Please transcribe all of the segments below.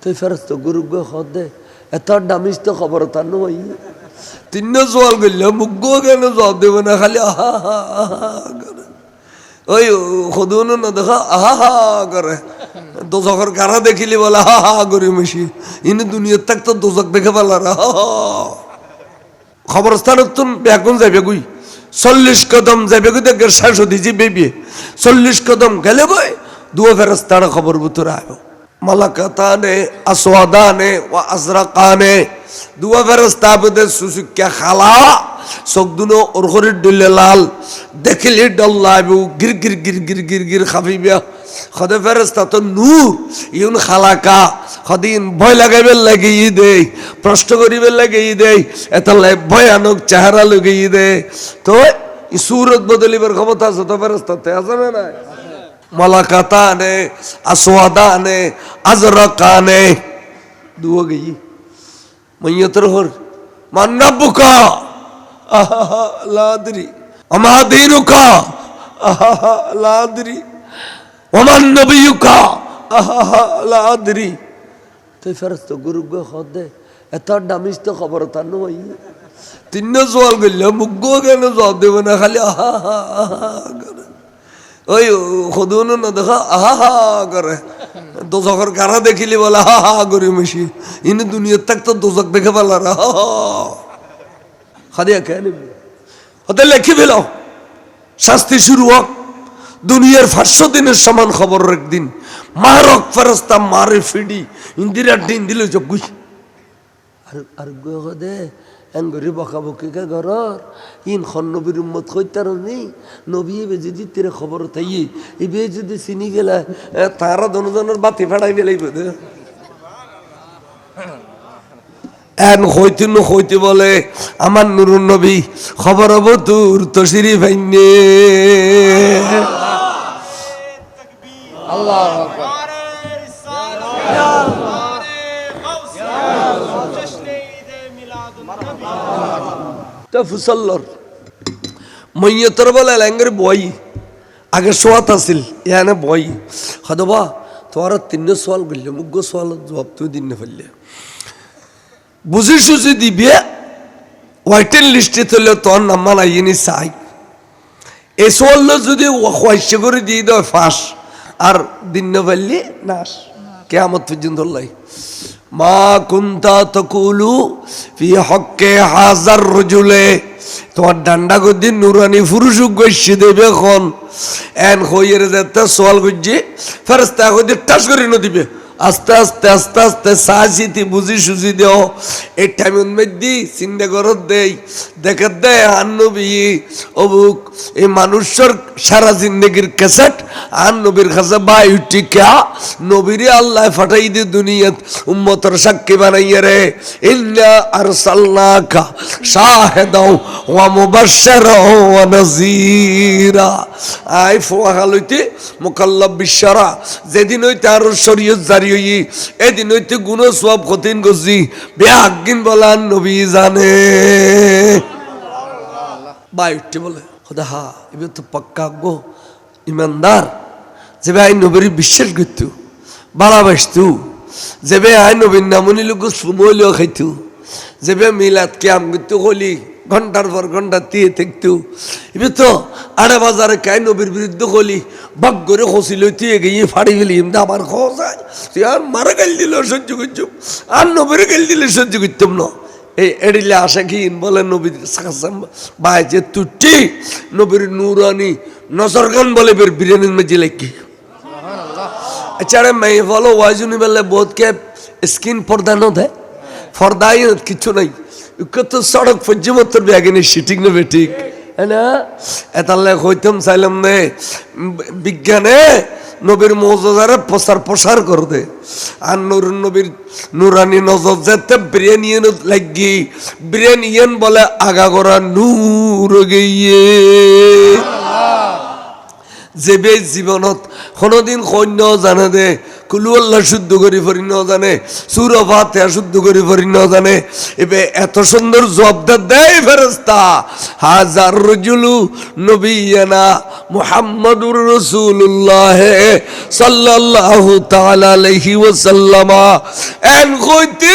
তুই ফেরত গুরু গো হদে এত দামিস তো খবর তার নই তিন জোয়াল গেলে মুখ গো কেন জবাব দেবে না, খালি আহা ওই সদুন না দেখা, আহা হা করে। দোজকের কারা দেখিলি বলে হা হা করে মিশি। ইনি দুনিয়ার থাক তো দোজক দেখে পেলার খবরস্থানত তুন ব্যাকুন যাবে গুই। চল্লিশ কদম যাবে গুই, দেখে শেষ দিছি বেবি চল্লিশ কদম গেলে বই, দুয়া ফেরস্তারা খবর বুতরে মালাকাতানে, আসওয়াদানে ও আজরাকানে। দুয়া ফেরস্তা বুদে সুসুক্যা খালা চকদুনো ওরহরির ডুলে লাল। দেখিলি ডল্লাইবু গির গির গির গির গির গির খাফিবিয়া খদে ফেরস্তা তো নূর, ইউন খালাকা। খদিন ভয় লাগাইবে লাগে ই দে প্রশ্ন করিবে লাগে ই দে এতলাই ভয়ানক চেহারা লগে ই দে তো সুরত বদলিবার ক্ষমতা আছে তো ফেরস্তাতে আছে না নাই মালাকাতানে আসওয়াদানে আজরাকানে দুও গই মৈয়তর হর মান রাব্বুকা আহা লা আদরি আমা দীনুকা আহা লা আদরি ওমান নবিয়ুকা আহা লা আদরি তুই ফেরস্ত গুরু গো হদে এত দামিস তো খবর তার নই তিন জোয়াল গেলে মুখ গো কেন জবাব দেবে না খালি হা ওই সদুন দেখা, আহা হা করে। দোজকের কারা দেখিলি বলে হা হা করে মিশি। ইনি দুনিয়ার থাক তো দোজক দেখে পেলার খাদিয়া কেন হতে লেখি পেল শাস্তি শুরু হোক। দুনিয়ার পাঁচশো দিনের সমান খবর একদিন মারক ফেরস্তা মারে ফিডি। ইন্দিরার দিন দিল চকুই আর আর গো দে এঙ্গরি বকা বকিকে ঘরর ইন খন নবীর উম্মত কইতার নেই নবী এবে যদি তেরে খবর তাই এবে যদি চিনি গেলা তারা দনজনের বাতি ফেড়াই ফেলাইব দে এন হইতে ন হইতে বলে আমার নুরুন নবী খবর হব তোর তো সিঁড়ি ভাইনে আল্লাহ তা ফুসল্লর। ল্যাঙ্গের বই। আগে সোয়াত আছিল, ইয়ানে বই। হদবা তোমার তিন সোয়াল গেলে, মুগ্গ সোয়াল জবাব তুই দিন ফেললে। বুঝি সুঝি দিবে ওয়াইটেন লিস্টে তুললে তোর নাম্বার আইনি চাই। এই সোয়াল যদি ওয়াইশে করে দিয়ে দেয় ফাঁস, আর দিন ফেললে নাশ। কেমত পর্যন্ত লাই মা কুন্তা তকুলু ফি হককে হাজার রজুলে। তোমার ডান্ডা গদি নুরানি পুরুষ গৈছি দেবে এখন। এন হইয়ের যেতে সোয়াল গুজি ফেরস্তা গদি টাস করে নদিবে আস্তে আস্তে আস্তে আস্তে সাহসিতি বুঝি সুঝি দেও। এই টাইমের মধ্যে চিন্তা করত দেই, দেখে দে আন্নবী অবুক এই মানুষের সারা জিন্দগির ক্যাসেট আর নবীর কাছে বাই টিকা নবীরে আল্লাহ ফাটাই দি দুনিয়াত, উম্মতর সাক্ষী বানাইয়া রে। ইন্না আরসালনাকা শাহিদাও ওয়া মুবাশশিরাও ওয়া নাযীরা। আই ফোয়া লইতে মুকাল্লাব বিশরা যেদিন হইতে আর শরীয়ত জারি হই এদিন হইতে গুণ সব কঠিন গজি বেআগিন বলান নবী জানে। বাই উঠতে বলে হা এবার তো পাক্কা গো, ইমানদার। যে ভাই নবীর বিশ্বাস করতো ভালোবাসতু যে আই নবীর নামনি লোক সুমলিও খাইতু। যে বে মিলাত ক্যাম করতো, হলি ঘণ্টার পর ঘণ্টা দিয়ে থাকতো এবার তো আড়ে বাজারে কাই নবীর বিরুদ্ধে হলি বাক করে খসিল তুই গিয়ে ফাড়ি গেলি এমনি আমার খসায় তুই আর মারা গেল দিল সহ্য করছ আর নবীর গেল দিলে সহ্য করতাম না। এই এড়িলে আসে কি বলে নবীর বাই যে তুটি নবীর নুরানি নজর গান বলে বের বিরিয়ানির মেজি লেখি। এছাড়া মেয়ে বলো ওয়াজুনি বলে বোধকে স্কিন পর্দা ন দেয়? পর্দাই কিছু নাই। তো সড়ক পর্যন্ত ব্যাগিনি সিটিং নেবে ঠিক। না এতালে হইতাম চাইলাম নে, বিজ্ঞানে নবীর মৌজারে প্রসার প্রসার করে দে। আর নুর নবীর নুরানি নজর যেতে ব্রেন ইয়েন লাগি। ব্রেন ইয়েন বলে আগা করা নূর গিয়ে। যে বে জীবনত কোনোদিন সৈন্য জানে দে কুলু আল্লাহ শুদ্ধ করি ফরি ন জানে, সুর ফাতে শুদ্ধ করি ফরি ন জানে। এবে এত সুন্দর জবাবদার দেয় ফেরেস্তা হাজার রজুলু নবীনা মুহাম্মাদুর রাসূলুল্লাহ সাল্লাল্লাহু তাআলা আলাইহি ওয়াসাল্লামা। এন কইতে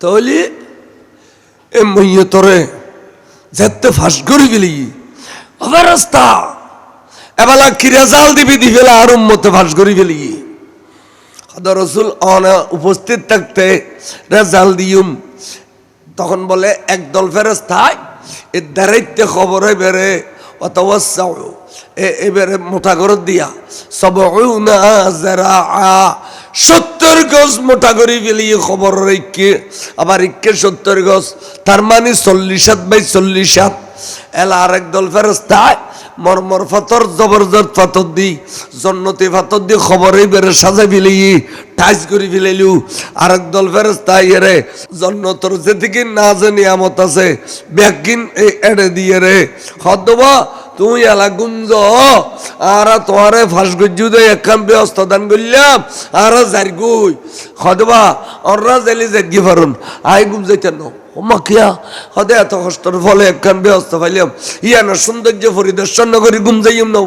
তাহলে এ মইয়ে তোরে যেতে ফাঁস করি গেলি অবস্থা এবেলা কিরা জাল দিবি দিবেলা আর উম্মতে ফাঁস করি গেলি খাদা রসুল অনা উপস্থিত থাকতে রেজাল দিউম তখন বলে একদল ফেরস্তায় এর দাঁড়াইতে খবরে বেড়ে অথবা এবারে মোটা করে দিয়া সব সত্তর গজ মোটা করে ফেলি খবর রেখে। আবার ইক্ষে সত্তর গজ, তার মানে চল্লিশ হাত বাই চল্লিশ হাত। এলা আরেক দল ফেরস্তায় মরমর ফাতর, জবরদস্ত ফাতর দি, জন্নতি ফাতর দি খবরে বেড়ে সাজাই ফেলি টাইজ করে ফেলাইলু। আরেক দল ফেরস্তা ইয়ে জন্নতর যেদিকে না যে নিয়ামত আছে ব্যাগিন এড়ে দিয়ে রে। হদবা তুই এলা গুঞ্জ, আর তোমারে ফাঁস গজ্জু দে একখান ব্যস্ত দান করলাম, আর যার গুই হদবা যাইলে যাই পারুন আই গুম যাইতেন ওমা কিয়া হদে এত কষ্টর ফলে একখান ব্যস্ত পাইলাম। ইয়া না সৌন্দর্য পরিদর্শন করি গুম যাইম না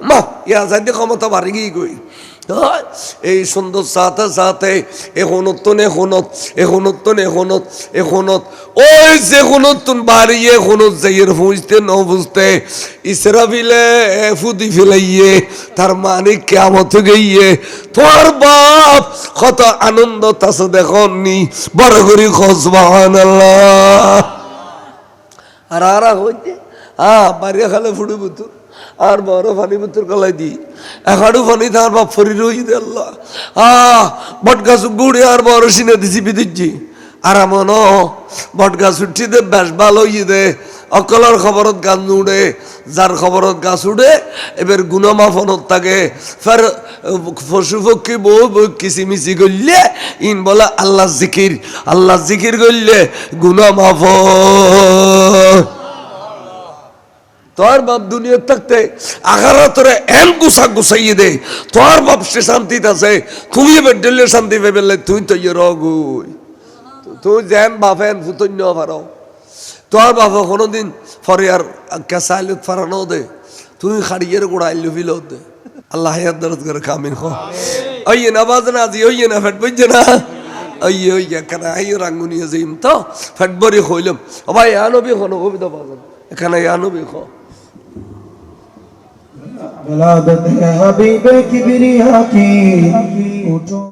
মা ইয়া যাইতে ক্ষমতা বাড়ি গিয়ে গই এই সুন্দর সাথে সাথে এখনতন এখনত এখনতন এখনত এখনত ওই যে এখনতন বাড়িয়ে এখনত যাইয়ের বুঝতে ন বুঝতে ইসরাফিলে ফুদি ফেলাইয়ে তার মানে কেমত গইয়ে তোর বাপ, কত আনন্দ তাছে দেখনি বড় করি খসবান আর আর হইতে আ বাড়িয়া খালে ফুড়ি বুতুর আর বড় ফানি বুতুর গলায় দি। এখাড়ু ফানি তার বাপ ফরি রই দে আল্লাহ। আ বট গাছ গুড়ে আর বড় সিনে দিছি বিদিচ্ছি। আর এমন বট গাছ উঠি দে, বেশ ভালো ইয়ে দে। অকলের খবরত গাছ উড়ে, যার খবরত গাছ উড়ে, এবার গুণমাফনত থাকে। ফের পশু পক্ষী বউ কিচিমিচি করলে ইন বলে আল্লাহ জিকির আল্লাহ জিকির করলে গুণমাফ তোর বাপ দুনিয়ার থাকতে আঘারা তোরে এন গুছা গুছাইয়ে দে। তোর বাপ সে শান্তিতে আছে, তুমি এবার ডেলে শান্তি পেবে তুই তো ইয়ে রগুই তুই যেন বাপেন ফুতন্য পারো। তোর বাপ কোনোদিন ফরে আর কেসাইলে ফারানো দে, তুই খাড়িয়ের গোড়া আইলু ফিল দে। আল্লাহ হায়াত দরদ করে কামিন হ। ওই না বাজ না আজি ওই না ফেট বুঝছে না? ওই ওই এখানে আই রাঙ্গুনিয়ে যাইম তো, ফেট বরি হইলাম। ভাই, আনবি হনো কবিতা বাজান এখানে আনবি খ ولادت ہے حبیب کبریا کی۔ اٹھو